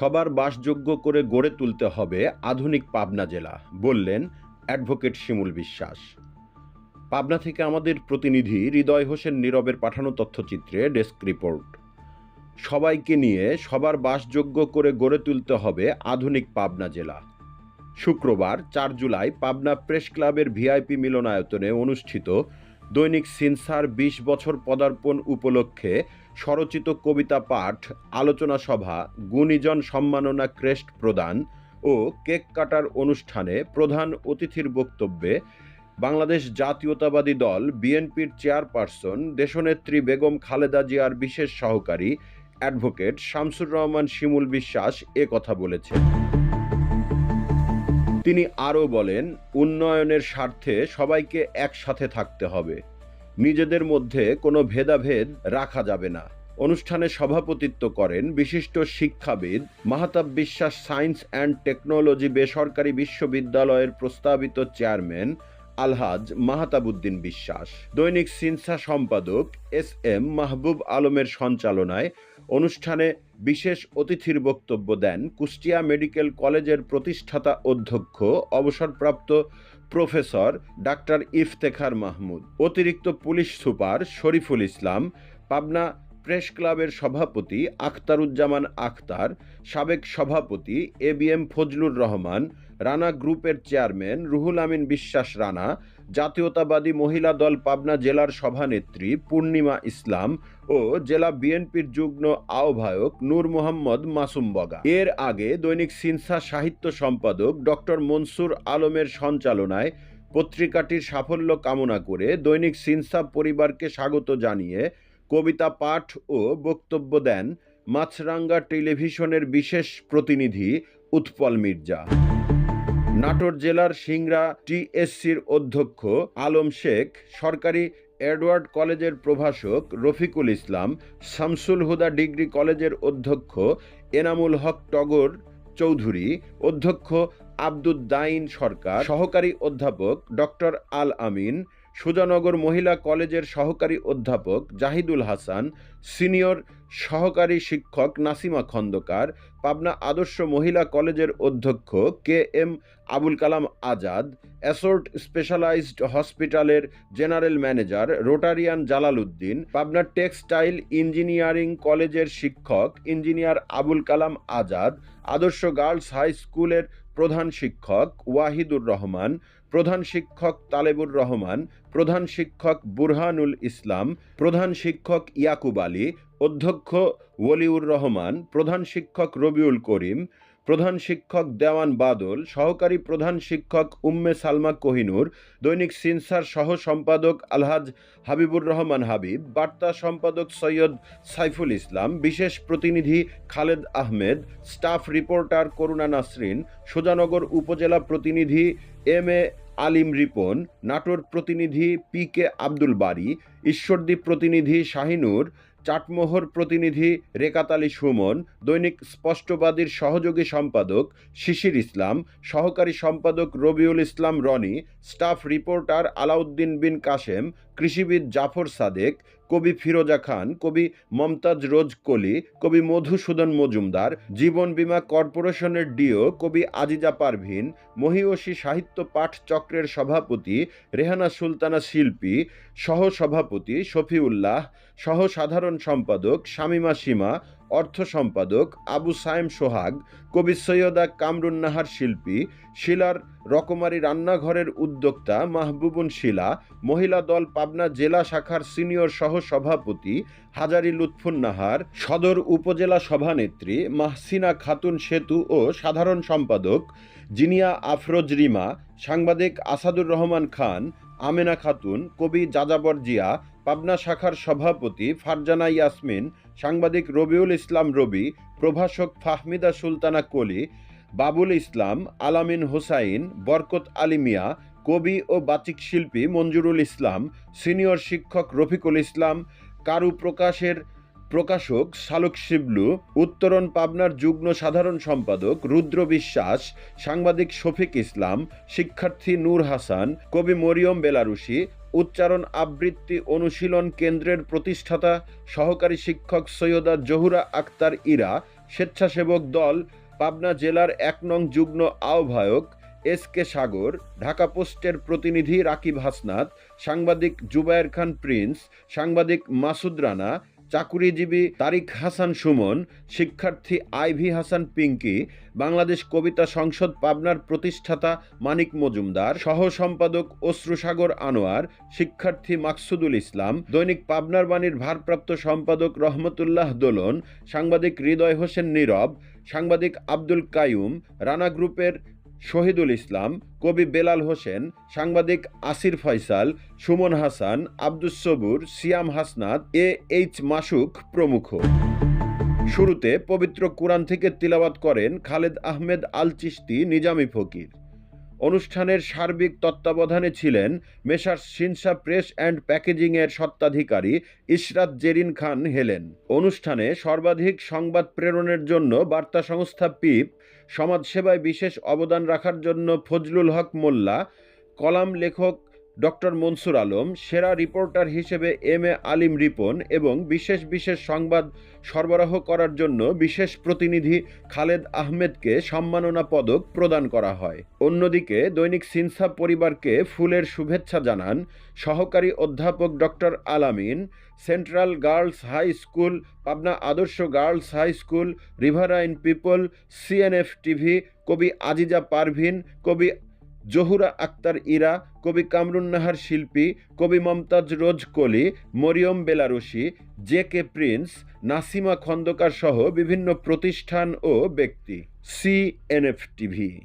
সবার বাসযোগ্য করে গড়ে তুলতে হবে আধুনিক পাবনা জেলা, বললেন অ্যাডভোকেট শিমুল বিশ্বাস। পাবনা থেকে আমাদের প্রতিনিধি হৃদয় হোসেন নীরবের পাঠানো তথ্যচিত্রে ডেস্ক রিপোর্ট। সবাইকে নিয়ে সবার বাসযোগ্য করে গড়ে তুলতে হবে আধুনিক পাবনা জেলা। শুক্রবার, চার জুলাই, পাবনা প্রেস ক্লাবের ভিআইপি মিলনায়তনে অনুষ্ঠিত দৈনিক সিনসার বিশ বছর পদার্পণ উপলক্ষে স্বরচিত কবিতা পাঠ, আলোচনা সভা, গুণীজন সম্মাননা ক্রেস্ট প্রদান ও কেক কাটার অনুষ্ঠানে প্রধান অতিথির বক্তব্যে বাংলাদেশ জাতীয়তাবাদী দল, বিএনপির চেয়ারপারসন, দেশনেত্রী বেগম খালেদা জিয়ার বিশেষ সহকারী অ্যাডভোকেট শামসুর রহমান শিমুল বিশ্বাস এ কথা বলেছেন। তিনি আরও বলেন, উন্নয়নের স্বার্থে সবাইকে একসাথে থাকতে হবে। নিজেদের মধ্যে কোনো ভেদাভেদ রাখা যাবে না। অনুষ্ঠানে সভাপতিত্ব করেন বিশিষ্ট শিক্ষাবিদ, মাহাতাব বিশ্বাস সায়েন্স অ্যান্ড টেকনোলজি বেসরকারি বিশ্ববিদ্যালয়ের প্রস্তাবিত চেয়ারম্যান আলহাজ মাহাতাবুদ্দিন বিশ্বাস। দৈনিক সিনসা সম্পাদক এস এম মাহবুব আলমের সঞ্চালনায় অনুষ্ঠানে বিশেষ অতিথির বক্তব্য দেন কুষ্টিয়া মেডিকেল কলেজের প্রতিষ্ঠাতা অধ্যক্ষ, অবসরপ্রাপ্ত প্রফেসর ডাক্তার ইফতেখার মাহমুদ, অতিরিক্ত police super Shariful Islam, Pabna press ক্লাবের সভাপতি আখতারুজ্জামান আখতার, সাবেক সভাপতি A B M Fazlur Rahman, Rana গ্রুপের চেয়ারম্যান রুহুল আমিন বিশ্বাস রানা জাতীয়তাবাদী মহিলা দল পাবনা জেলার সভানেত্রী পূর্ণিমা ইসলাম ও জেলা বিএনপির যুগ্ম আহ্বায়ক নূর মোহাম্মদ মাসুম বগা। এর আগে দৈনিক সিনসা সাহিত্য সম্পাদক ডক্টর মনসুর আলমের সঞ্চালনায় পত্রিকাটির সাফল্য কামনা করে দৈনিক সিনসা পরিবারকে স্বাগত জানিয়ে কবিতা পাঠ ও বক্তব্য দেন মাছরাঙ্গা টেলিভিশনের বিশেষ প্রতিনিধি উৎপল মির্জা। নাটোর জেলার সিংরা টিএসসির অধ্যক্ষ আলম শেখ, সরকারি এডওয়ার্ড কলেজের প্রভাষক রফিকুল ইসলাম, শামসুল হুদা ডিগ্রি কলেজের অধ্যক্ষ এনামুল হক টগর চৌধুরী, অধ্যক্ষ আব্দুদ্দাইন সরকার, সহকারী অধ্যাপক ডক্টর আল আমিন সুজানগর মহিলা কলেজের সহকারী অধ্যাপক জাহিদুল হাসান, সিনিয়র সহকারী শিক্ষক নাসিমা খন্দকার, পাবনা আদর্শ মহিলা কলেজের অধ্যক্ষ K M Abul Kalam Azad, assort specialised হসপিটালের general manager Rotarian Jalal Uddin Pabna textile engineering কলেজের শিক্ষক ইঞ্জিনিয়ার আবুল কালাম আজাদ, আদর্শ গার্লস হাই স্কুলের প্রধান শিক্ষক ওয়াহিদুর রহমান প্রধান শিক্ষক তালেবুর রহমান, প্রধান শিক্ষক বুরহানুল ইসলাম, প্রধান শিক্ষক ইয়াকুব আলী, অধ্যক্ষ ওলিউর রহমান, প্রধান শিক্ষক রবিউল করিম প্রধান শিক্ষক দেওয়ান বাদল, সহকারী প্রধান শিক্ষক উম্মে সালমা কোহিনুর, দৈনিক সিনসার সহ সম্পাদক আলহাজ হাবিবুর রহমান হাবিব, বার্তা সম্পাদক সৈয়দ সাইফুল ইসলাম, বিশেষ প্রতিনিধি খালেদ আহমেদ, স্টাফ রিপোর্টার করুণা নাসরিন, সুজানগর উপজেলা প্রতিনিধি এম এ আলিম রিপন, নাটোর প্রতিনিধি পি কে আব্দুল বারি ঈশ্বরদীপ প্রতিনিধি শাহিনুর চাটমোহর প্রতিনিধি রেকাত আলী সুমন, দৈনিক স্পষ্টবাদীর সহযোগী সম্পাদক শিশির ইসলাম, সহকারী সম্পাদক রবিউল ইসলাম রনি, স্টাফ রিপোর্টার আলাউদ্দিন বিন কাশেম, কৃষিবিদ জাফর সাদেক কবি ফিরোজা খান, কবি মমতাজ রোজ কলি, কবি মধুসূদন মজুমদার, জীবন বীমা কর্পোরেশনের ডিও, কবি আজিজা পারভিন, মহিয়সী সাহিত্য পাঠ চক্রের সভাপতি, রেহানা সুলতানা শিল্পী সহ সভাপতি শফিউল্লাহ সহ সাধারণ সম্পাদক শামিমা সীমা অর্থ সম্পাদক আবু সায়েম সোহাগ, কবি সৈয়দা কামরুন নাহার শিল্পী, শিলার রকমারি রান্নাঘরের উদ্যোক্তা মাহবুবুন শিলা, মহিলা দল পাবনা জেলা শাখার সিনিয়র সহ সভাপতি হাজারি লুৎফুন নাহার সদর উপজেলা সভানেত্রী মাহসিনা খাতুন সেতু ও সাধারণ সম্পাদক জিনিয়া আফরোজ রিমা, সাংবাদিক আসাদুর রহমান খান, আমেনা খাতুন, কবি যাযাবর জিয়া, পাবনা শাখার সভাপতি ফারজানা ইয়াসমিন সাংবাদিক রবিউল ইসলাম রবি, প্রভাষক ফাহমিদা সুলতানা কলি, বাবুল ইসলাম, আলামিন হোসাইন, বরকত আলী মিয়া, কবি ও বাচিক শিল্পী মঞ্জুরুল ইসলাম, সিনিয়র শিক্ষক রফিকুল ইসলাম কারু প্রকাশের প্রকাশক শালুক শিবলু, উত্তরণ পাবনার যুগ্ম সাধারণ সম্পাদক রুদ্র বিশ্বাস, সাংবাদিক শফিক ইসলাম, শিক্ষার্থী নূর হাসান, কবি মরিয়ম বেলারুশি, উচ্চারণ আবৃত্তি অনুশীলন কেন্দ্রের প্রতিষ্ঠাতা, সহকারী শিক্ষক সৈয়দা জহুরা আক্তার ইরা, স্বেচ্ছাসেবক দল, পাবনা জেলার এক নং যুগ্ম আহ্বায়ক এস কে সাগর, ঢাকা পোস্টের প্রতিনিধি রাকিব হাসনাত, সাংবাদিক জুবায়ের খান প্রিন্স, সাংবাদিক মাসুদ রানা চাকুরিজীবী তারিক হাসান সুমন, শিক্ষার্থী আইভি হাসান পিঙ্কি, বাংলাদেশ কবিতা সংসদ পাবনার প্রতিষ্ঠাতা মানিক মজুমদার সহ সম্পাদক অশ্রুসাগর আনোয়ার, শিক্ষার্থী মাকসুদুল ইসলাম, দৈনিক পাবনার বাণীর ভারপ্রাপ্ত সম্পাদক রহমতুল্লাহ দোলন, সাংবাদিক হৃদয় হোসেন নীরব, সাংবাদিক আব্দুল কায়ুম রানা গ্রুপের শহীদুল ইসলাম, কবি বেলাল হোসেন, সাংবাদিক আসির ফয়সাল, সুমন হাসান, আব্দুস সবুর, সিয়াম হাসনাত, এ এইচ মাসুক প্রমুখ। শুরুতে পবিত্র কোরআন থেকে তিলাবাত করেন খালেদ আহমেদ আল চিস্তি নিজামি ফকির। অনুষ্ঠানের সার্বিক তত্ত্বাবধানে ছিলেন মেসার সিনসা প্রেস অ্যান্ড প্যাকেজিংয়ের স্বত্বাধিকারী ইশরাত জেরিন খান হেলেন। অনুষ্ঠানে সর্বাধিক সংবাদ প্রেরণের জন্য বার্তা সংস্থা পিপ, সমাজসেবায় বিশেষ অবদান রাখার জন্য ফজলুল হক মোল্লা, কলাম লেখক ডক্টর মনসুর আলম, সেরা রিপোর্টার হিসেবে এম এ আলিম রিপন এবং বিশেষ বিশেষ সংবাদ সরবরাহ করার জন্য বিশেষ প্রতিনিধি খালেদ আহমেদকে সম্মাননা পদক প্রদান করা হয়। অন্যদিকে দৈনিক সিনসা পরিবারকে ফুলের শুভেচ্ছা জানান সহকারী অধ্যাপক doctor Alamin, central girls high school, Pabna Adarsha girls high school riverine people CNF TV, কবি আজিজা পারভিন, কবি জহুরা আক্তার ইরা, কবি কামরুন নাহার শিল্পী, কবি মমতাজ রোজ Koli Mariam বেলারুশি J K prince, Nasima Khandaker সহ বিভিন্ন প্রতিষ্ঠান ও ব্যক্তি। CNF TV